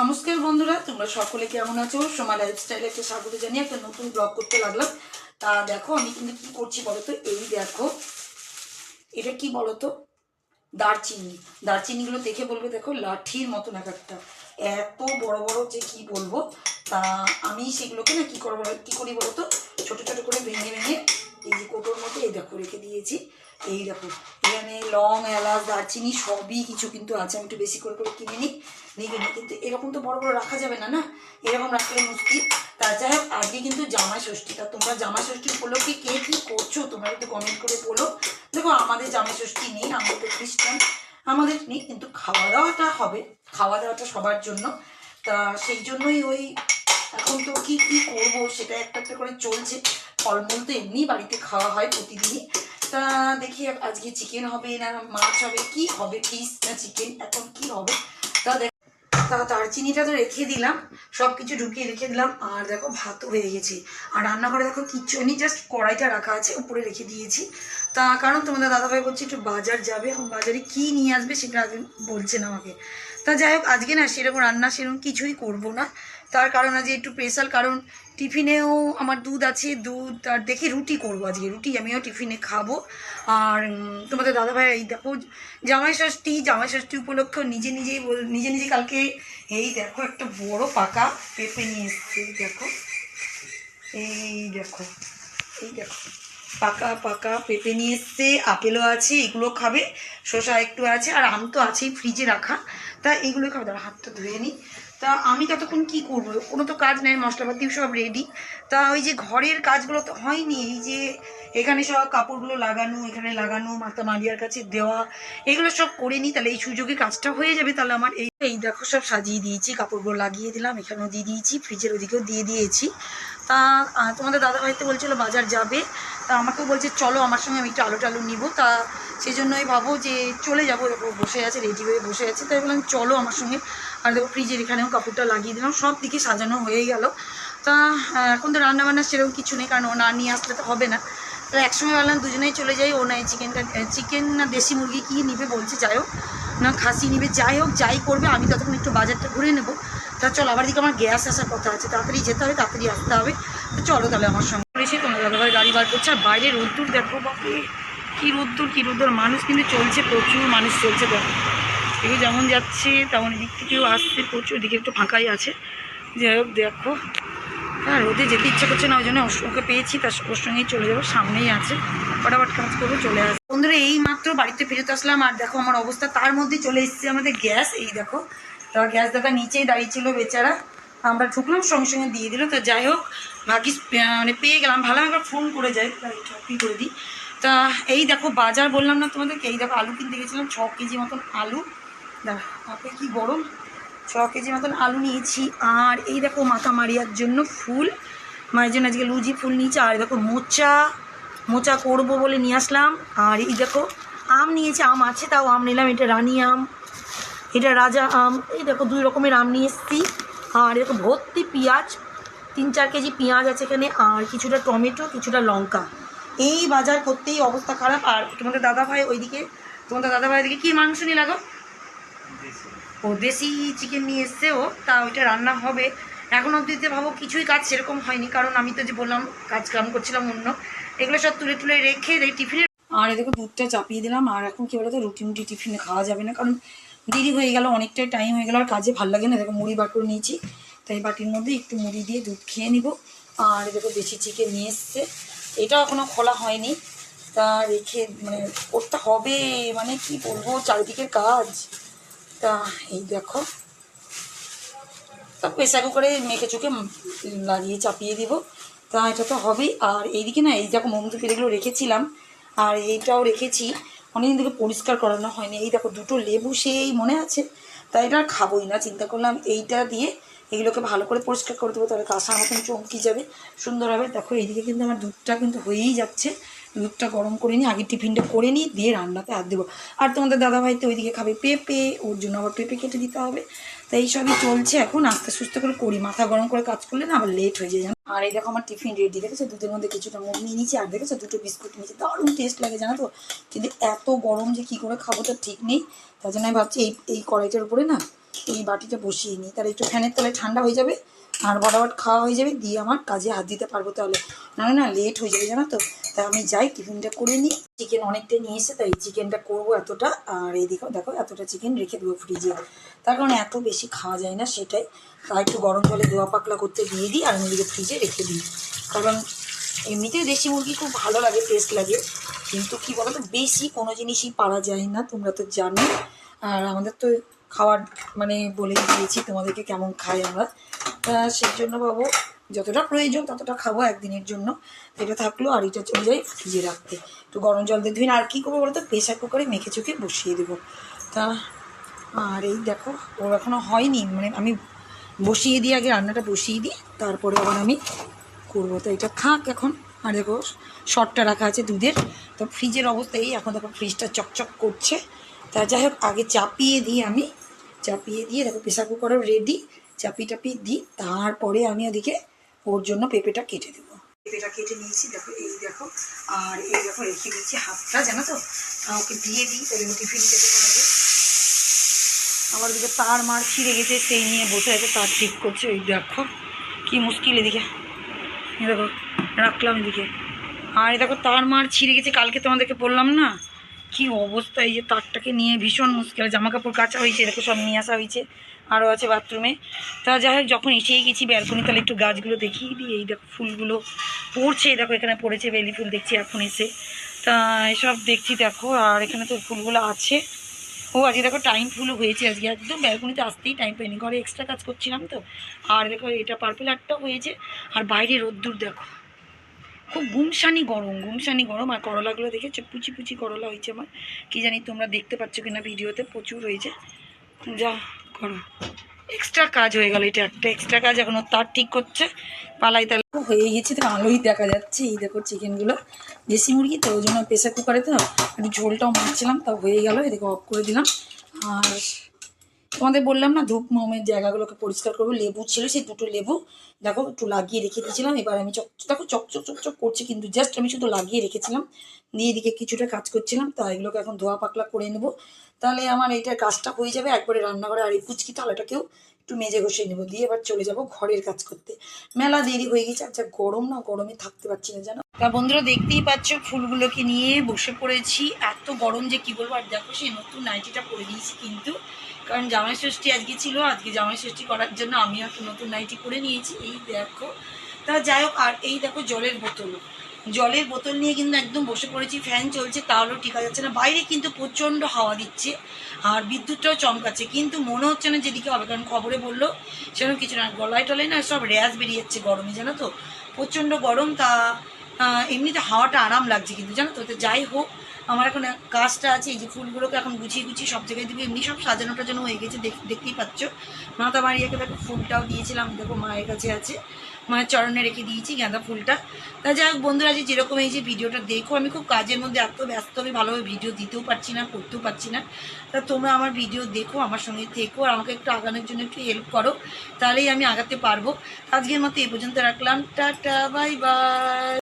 নমস্কার বন্ধুরা, তোমরা সকলে কেমন আছো? সময় লাইফস্টাইলে একটা স্বাগত জানিয়ে একটা নতুন ব্লগ করতে লাগলাম। তা দেখো, আমি কিন্তু কি করছি বলো তো এই দেখো, এটা কি বলো তো দারচিনি। দারচিনিগুলো দেখে বলবে, দেখো, লাঠির মতন এক একটা এত বড় বড় যে কি বলব? তা আমি সেগুলোকে না কি করব কি করি বলো তো ছোট ছোট করে ভেঙে ভেঙে এই যে কোটোর মতো এই দেখো রেখে দিয়েছি। এই দেখো এখানে লং, এলাচ, দারচিনি সবই কিছু কিন্তু আছে। আমি একটু বেশি করে করে কিনে নিই নিয়ে নিই। কিন্তু এরকম তো বড় বড় রাখা যাবে না না? এরকম রাখলে মুশকিল। তা যাই হোক, আজকে কিন্তু জামাই ষষ্ঠী। তা তোমরা জামাই ষষ্ঠী উপলক্ষে কে কী করছ, তোমরা একটু কমেন্ট করে বলো। দেখো, আমাদের জামাই ষষ্ঠী নেই, আমরা তো খ্রিস্টান। আমাদের নেই, কিন্তু খাওয়া দাওয়াটা হবে। খাওয়া দাওয়াটা সবার জন্য। তা সেই জন্যই ওই এখন তো কি কি করব, সেটা একটা একটা করে চলছে। ফলমূল তো এমনি বাড়িতে খাওয়া হয় প্রতিদিনই। তা দেখি আজকে চিকেন হবে, না মাছ হবে, কি হবে ফিস না চিকেন এখন কি হবে? তা দেখ, তা দারচিনিটা তো রেখে দিলাম সব কিছু ঢুকিয়ে রেখে দিলাম, আর দেখো ভাতও হয়ে গেছে। আর রান্নাঘরে দেখো কিচ্ছু নেই জাস্ট কড়াইটা রাখা আছে, উপরে রেখে দিয়েছি। তা কারণ তোমাদের দাদাভাই বলছে একটু বাজার যাবে বাজারে কি নিয়ে আসবে সেটা বলছেন আমাকে। তা যাই হোক, আজকে না সেরকম রান্না সেরকম কিছুই করব না। তার কারণ আজকে একটু স্পেশাল কারণ টিফিনেও আমার দুধ আছে, দুধ আর দেখি রুটি করব আজকে। রুটি আমিও টিফিনে খাব। আর তোমাদের দাদাভাই, এই দেখো, জামাই ষষ্ঠী জামাই ষষ্ঠী উপলক্ষে নিজে নিজেই নিজে নিজে কালকে, এই দেখো একটা বড় পাকা পেঁপে নিয়ে এসছে দেখো। এই দেখো এই দেখো, পাকা পাকা পেঁপে নিয়ে এসছে, আপেলও আছে, এগুলো খাবে, শসা একটু আছে, আর আম তো আছেই ফ্রিজে রাখা। তা এইগুলো খাবে দাঁড়া হাতটা ধুয়ে নিই তা আমি ততক্ষণ কি করব? কোনো তো কাজ নেই মশলাপাতি সব রেডি তা ওই যে ঘরের কাজগুলো তো হয়নি, এই যে এখানে সব কাপড়গুলো লাগানো, এখানে লাগানো, মাতা মারিয়ার কাছে দেওয়া, এগুলো সব করে নিই তাহলে এই সুযোগে কাজটা হয়ে যাবে, তাহলে আমার এই এই দেখো সব সাজিয়ে দিয়েছি, কাপড়গুলো লাগিয়ে দিলাম, এখানেও দিয়ে দিয়েছি ফ্রিজের ওদিকেও দিয়ে দিয়েছি। তা তোমাদের দাদা ভাইতে বলছিল বাজার যাবে। তা আমাকেও বলছে, চলো আমার সঙ্গে আমি একটু আলু টালু নিবো। তা সেই জন্যই ভাবো যে চলে যাব বসে আছে রেডি হয়ে বসে আছে। তাই বললাম, চলো আমার সঙ্গে। আর দেখো ফ্রিজের এখানেও কাপড়টা লাগিয়ে দিলাম, সব দিকে সাজানো হয়ে গেল। তা এখন তো রান্নাবান্না সেরকম কিছু নেই, কারণ ও না নিয়ে আসলে তো হবে না। তো একসঙ্গে বললাম দুজনেই চলে যাই, ও নাই চিকেনটা চিকেন না দেশি মুরগি কী নিবে বলছে, যাই হোক। না খাসি নিবে, যাই হোক, যাই করবে, আমি ততক্ষণ একটু বাজারটা ঘুরে নেব। তা চলো, আবার দিকে আমার গ্যাস আসার কথা আছে, তাড়াতাড়ি যেতে হবে, তাড়াতাড়ি আসতে হবে। তো চলো তাহলে আমার সঙ্গে। দাদাভাই গাড়ি বার করছে। আর বাইরে রোদ্দুর, দেখো বাপরে, কী রোদ্দুর কী রোদ্দুর। মানুষ কিন্তু চলছে, প্রচুর মানুষ চলছে, দেখো। এগুলো যেমন যাচ্ছে, তেমন এদিক থেকেও আসছে, প্রচুর। দিকে একটু ফাঁকাই আছে। যাই হোক, দেখো। হ্যাঁ রোদে যেতে ইচ্ছে করছে না, ওই জন্য ওকে পেয়েছি তার ওর সঙ্গেই চলে যাব, সামনেই আছে। ফটাফট কাজ করব, চলে আসব। বন্ধুরা, এই মাত্র বাড়িতে ফেরত আসলাম, আর দেখো আমার অবস্থা। তার মধ্যে চলে এসছে আমাদের গ্যাস। এই দেখো তা গ্যাস দাদা নিচেই দাঁড়িয়ে ছিল বেচারা। আমরা ঢুকলাম, সঙ্গে সঙ্গে দিয়ে দিল। তো যাই হোক, ভাগ্যিস পে- মানে পেয়ে গেলাম। ভালো একবার ফোন করে যাই চপি করে দিই। তা এই দেখো, বাজার বললাম না তোমাদেরকে, এই দেখো, আলু কিনতে গেছিলাম, ছ কেজি মতন আলু। দাঁড়া আপে কি গরম? ছ কেজি মতন আলু নিয়েছি। আর এই দেখো, মাথা মারিয়ার জন্য ফুল। মায়ের জন্য আজকে লুজি ফুল নিয়েছি। আর দেখো, মোচা মোচা করব বলে নিয়ে আসলাম। আর এই দেখো, আম নিয়েছি। আম আছে তাও, আম নিলাম। এটা রানী আম, এটা রাজা আম। এই দেখো, দুই রকমের আম নিয়ে এসেছি। আর দেখো ভর্তি পেঁয়াজ, তিন চার কেজি পেঁয়াজ আছে এখানে, আর কিছুটা টমেটো, কিছুটা লঙ্কা। এই বাজার করতেই অবস্থা খারাপ। আর তোমাদের দাদা ভাই ওইদিকে, তোমাদের দাদা ভাই ওইদিকে কী মাংস নিয়ে লাগো? ও দেশি চিকেন নিয়ে এসছে ও, তা ওইটা রান্না হবে। এখন অবধিতে ভাবো কিছুই কাজ সেরকম হয়নি, কারণ আমি তো যে বললাম, কাজ কাম করছিলাম অন্য। এগুলো সব তুলে তুলে রেখে টিফিনে। আর এদিকে দুধটা চাপিয়ে দিলাম, আর এখন কী বলতো, রুটি মুটি টিফিনে খাওয়া যাবে না, কারণ দেরি হয়ে গেল, অনেকটাই টাইম হয়ে গেল, আর কাজে ভালো লাগে না। দেখো, মুড়ি বার করে নিয়েছি তাই বাটির মধ্যে একটু মুড়ি দিয়ে দুধ খেয়ে নিব। আর দেখো, দেশি চিকেন নিয়ে এসছে। এটাও এখনও খোলা হয়নি। তা রেখে মানে করতে হবে মানে কি বলব, চারিদিকের কাজ। তা এই দেখো। তা প্রেসার কুকারে মেখে চুকে লাগিয়ে চাপিয়ে দিব। তা এটা তো হবেই। আর এইদিকে না, এই দেখো মোমদু পেরেগুলো রেখেছিলাম। আর এইটাও রেখেছি। অনেকদিন থেকে পরিষ্কার করানো হয়নি। এই দেখো দুটো লেবু সেই মনে আছে? তাই এটা আর খাবোই না, চিন্তা করলাম এইটা দিয়ে এগুলোকে ভালো করে পরিষ্কার করে দেবো, তাহলে কাঁসার মতন চমকি যাবে। সুন্দর হবে দেখো এইদিকে কিন্তু আমার দুধটা কিন্তু হয়েই যাচ্ছে। দুধটা গরম করে নিই আগে টিফিনটা করে নিই দিয়ে রান্নাতে হাত দেবো। আর তোমাদের দাদাভাই তো ওইদিকে খাবে পেঁপে, ওর জন্য আবার পেঁপে কেটে দিতে হবে। তাই এই সবই চলছে এখন। আস্তে সুস্থ করে করি। মাথা গরম করে কাজ করলে না আবার লেট হয়ে যায়, জানো? আর এই দেখো আমার টিফিন রেডি দেখেছ? দুধের মধ্যে কিছুটা মুখ নিয়ে নিয়েছি, আর দেখেছ? দুটো বিস্কুট নিয়েছি। দারুণ টেস্ট লাগে, জানো তো? কিন্তু এত গরম যে কী করে খাব তো ঠিক নেই। তার জন্য আমি ভাবছি এই এই কড়াইটার উপরে না এই বাটিটা বসিয়ে নিই। তাহলে একটু ফ্যানের তলায় ঠান্ডা হয়ে যাবে, আর বরাবর খাওয়া হয়ে যাবে। দিয়ে আমার কাজে হাত দিতে পারব তাহলে। না না লেট হয়ে যাবে, জানো তো? তাই আমি যাই, টিফিনটা করে নিই। চিকেন অনেকটাই নিয়ে এসে তাই চিকেনটা করব এতটা। আর এইদিকেও দেখো, এতটা চিকেন রেখে দেবো ফ্রিজে তার কারণে এত বেশি খাওয়া যায় না সেটাই। তাই একটু গরম জলে ধোয়া পাকলা করতে দিয়ে দিই আর আমি ফ্রিজে রেখে দিই। কারণ এমনিতেও দেশি মুরগি খুব ভালো লাগে টেস্ট লাগে। কিন্তু কি বলতো, বেশি কোনো জিনিসই পারা যায় না, তোমরা তো জানো আর আমাদের তো খাওয়ার মানে বলেই দিয়েছি তোমাদেরকে কেমন খাই আমরা। তা সেই জন্য বাবু যতটা প্রয়োজন ততটা খাব একদিনের জন্য। এটা থাকল আর এটা চলে যাই ফ্রিজে রাখতে। একটু গরম জল দিয়ে না আর কী করব বলতো? প্রেশার কুকারে মেখে চুকে বসিয়ে দেবো। তা, আর এই দেখো, ওর এখনও হয়নি মানে আমি বসিয়ে দিই আগে, রান্নাটা বসিয়ে দিই, তারপরে আবার আমি করব। তো এটা থাক এখন। আর দেখো শর্টটা রাখা আছে দুধের। তো ফ্রিজের অবস্থা এই এখন দেখো, ফ্রিজটা চকচক করছে। তা যাই হোক, আগে চাপিয়ে দিই আমি। চাপিয়ে দিয়ে দেখো প্রেশার কুকারও রেডি চাপি টাপি দিই। তারপরে আমি ওদিকে ওর জন্য পেঁপেটা কেটে দেবো। পেঁপেটা কেটে নিয়েছি, দেখো, এই দেখো, আর এই দেখো, রেখে দিয়েছি হাতটা, জানো তো? ওকে দিয়ে দিই তাহলে টিফিন খেতে পারবে। আমার দিকে তার মার ছিঁড়ে গেছে, সেই নিয়ে বসে আছে, তার ঠিক করছে। ওই দেখো, কি মুশকিল এদিকে। দেখো, রাখলাম এদিকে। আর এই দেখো, তার মার ছিঁড়ে গেছে, কালকে তোমাদেরকে বললাম না? কি অবস্থা, এই যে তারটাকে নিয়ে ভীষণ মুশকিল জামা কাপড় কাচা হয়েছে দেখো সব নিয়ে আসা হয়েছে আরও আছে বাথরুমে তা যাই হোক, যখন এসেই গেছি ব্যালকনি তাহলে একটু গাছগুলো দেখিয়ে দিই, এই দেখো ফুলগুলো পড়ছে দেখো এখানে পড়েছে বেলি ফুল, দেখছি এখন এসে। তা এসব দেখছি, দেখো, আর এখানে তো ফুলগুলো আছে। ও, আজকে দেখো টাইম ফুল হয়েছে, আজকে একদম ব্যালকনিতে আসতেই টাইম পাইনি, ঘরে এক্সট্রা কাজ করছিলাম তো। আর দেখো এটা পার্পেল আর্টটা হয়েছে, আর বাইরে রোদ্দুর, দেখো। খুব গুমসানি গরম গুমসানি গরম। আর করলাগুলো দেখেছ পুচি পুচি করলা হয়েছে আমার। কি জানি তোমরা দেখতে পাচ্ছ কিনা ভিডিওতে, প্রচুর হয়েছে। যা করো। এক্সট্রা কাজ হয়ে গেল, এটা একটা এক্সট্রা কাজ। এখন তার ঠিক করছে, পালাই তাহলে হয়ে গেছে, তো আলোই দেখা যাচ্ছে। এই দেখো চিকেনগুলো দেশি মুরগি, তো ওই জন্য প্রেসার কুকারে তো একটু ঝোলটাও মারছিলাম তাও হয়ে গেল। এদিকে অফ করে দিলাম। আর তোমাদের বললাম না, ধূপ মোমের জায়গাগুলোকে পরিষ্কার করব, লেবু ছিল, সেই দুটো লেবু, দেখো একটু লাগিয়ে রেখে দিয়েছিলাম এবার আমি চক, দেখো চকচক চকচক করছে, কিন্তু জাস্ট আমি শুধু লাগিয়ে রেখেছিলাম, দিয়ে এদিকে কিছুটা কাজ করছিলাম, তা এগুলোকে এখন ধোয়া পাকলা করে নেব, তাহলে আমার এইটার কাজটা হয়ে যাবে, একবারে রান্নাঘরে আর এই পুচকি থালাটাকেও একটু মেজে ঘষে নেব, দিয়ে এবার চলে যাব ঘরের কাজ করতে। মেলা দেরি হয়ে গেছে আচ্ছা গরম না, গরমে থাকতে পারছি না, জানো? তা বন্ধুরা দেখতেই পাচ্ছ, ফুলগুলোকে নিয়ে বসে পড়েছি, এত গরম যে কি বলব, আর দেখো সেই নতুন নাইটিটা পরে দিয়েছি কিন্তু কারণ জামাই ষষ্ঠী আজকে ছিল, আজকে জামাই ষষ্ঠী করার জন্য আমিও একটা নতুন নাইটি করে নিয়েছি, এই দেখো। তা যাই হোক, আর এই দেখো জলের বোতল। জলের বোতল নিয়ে কিন্তু একদম বসে পড়েছি, ফ্যান চলছে তাহলেও টিকা যাচ্ছে না। বাইরে কিন্তু প্রচণ্ড হাওয়া দিচ্ছে আর বিদ্যুৎটাও চমকাচ্ছে, কিন্তু মনে হচ্ছে না যেদিকে হবে, কারণ খবরে বলল সেরকম কিছু না, গলায় টলায় না সব র্যাশ বেরিয়ে যাচ্ছে গরমে, জানো তো? প্রচণ্ড গরম, তা এমনিতে হাওয়াটা আরাম লাগছে কিন্তু, জানো তো যাই হোক আমার এখন কাজটা আছে, এই যে ফুলগুলোকে এখন গুছিয়ে গুছিয়ে সব জায়গায় দিবি। এমনি সব সাজানো টাজানো হয়ে গেছে, দেখ- দেখতেই পাচ্ছ। মাতা মারিয়াকে দেখো, ফুলটাও দিয়েছিলাম, দেখো মায়ের কাছে আছে। মায়ের চরণে রেখে দিয়েছি গাঁদা ফুলটা। তা যাই হোক বন্ধুরা যে যেরকম এই যে ভিডিওটা দেখো, আমি খুব কাজের মধ্যে এত ব্যস্ত, আমি ভালোভাবে ভিডিও দিতেও পারছি না, করতেও পারছি না। তা তোমরা আমার ভিডিও দেখো, আমার সঙ্গে থেকো, আর আমাকে একটু আগানোর জন্য একটু হেল্প করো, তাহলেই আমি আগাতে পারব। আজকের মতো এই পর্যন্ত রাখলাম। Tata bye bye